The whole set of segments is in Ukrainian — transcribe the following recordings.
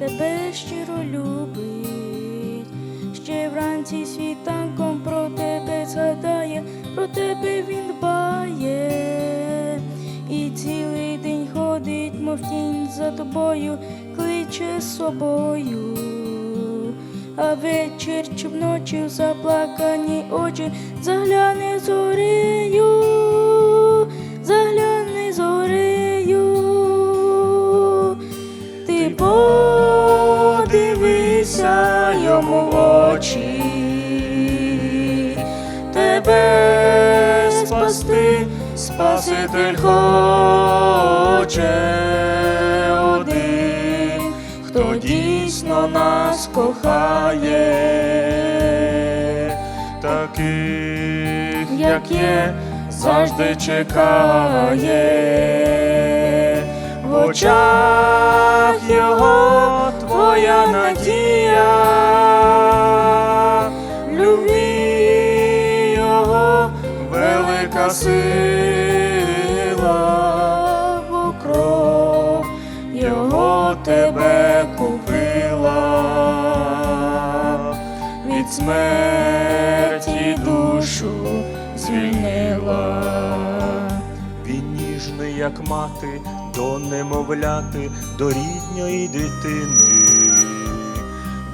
тебе щиро любить. Ще вранці світанком про тебе згадає, про тебе він дбає. І цілий день ходить, мов тінь за тобою, кличе з собою. А вечір чи вночі в заплакані очі загляне зорею, Спаситель хоче один, хто дійсно нас кохає, таких, як є, завжди чекає. В очах його твоя надія, в любві його велика сила, тебе купила, від смерті душу звільнила. Він ніжний, як мати, до немовляти, до рідньої дитини.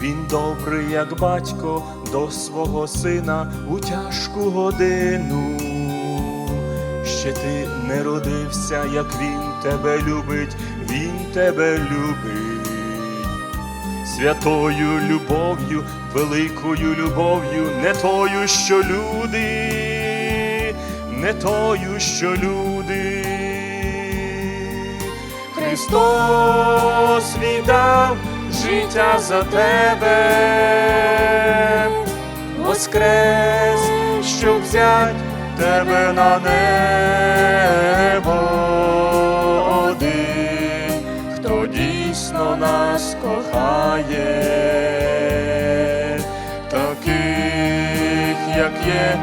Він добрий, як батько, до свого сина у тяжку годину. Ще ти не родився, як він тебе любить, він тебе любить. Святою любов'ю, великою любов'ю, не тою, що люди, не тою, що люди. Христос віддав життя за тебе, воскрес, щоб взять тебе на небо один, хто дійсно нас кохає, таких, як є,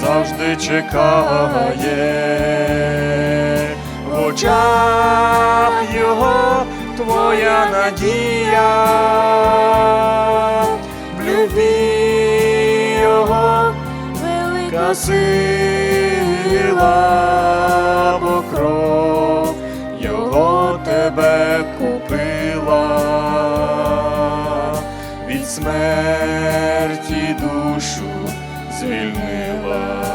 завжди чекає. В очах його твоя надія, в любві його велика сила, бо кров його тебе купила, від смерті душу звільнила.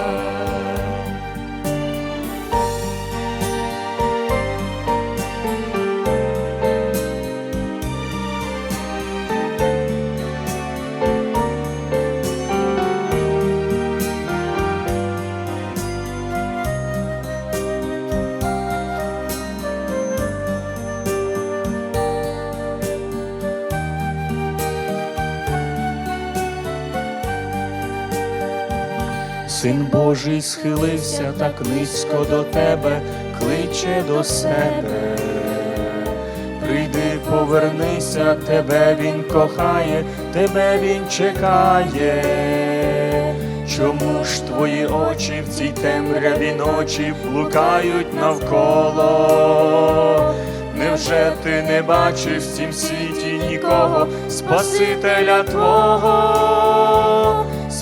Син Божий схилився так низько до тебе, кличе до себе. Прийди, повернися, тебе він кохає, тебе він чекає. Чому ж твої очі в цій темряві ночі блукають навколо? Невже ти не бачив в цім світі нікого, Спасителя Твого,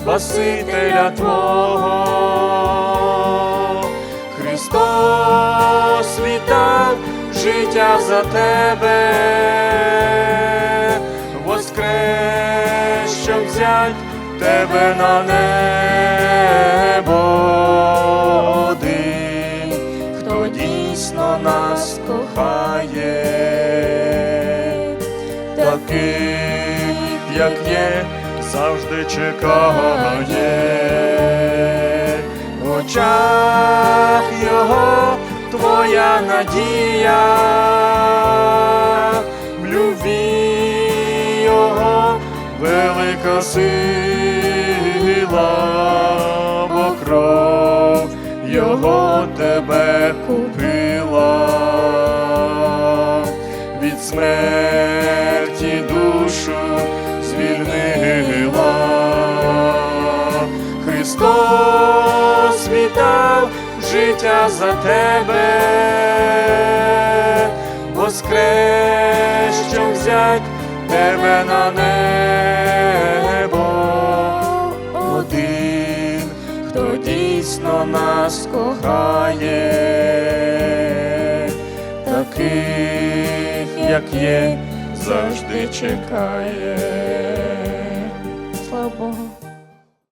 Спасителя Твого? Христос віддав життя за тебе, воскрес, щоб взять тебе на небо. Один, хто дійсно нас кохає, таких, як є, завжди чекає. В очах його твоя надія, в любві його велика сила, бо кров його тебе купила, від смерті життя за тебе, воскрес, щоб взять тебе на небо. Один, хто дійсно нас кохає, таких, як є, завжди чекає.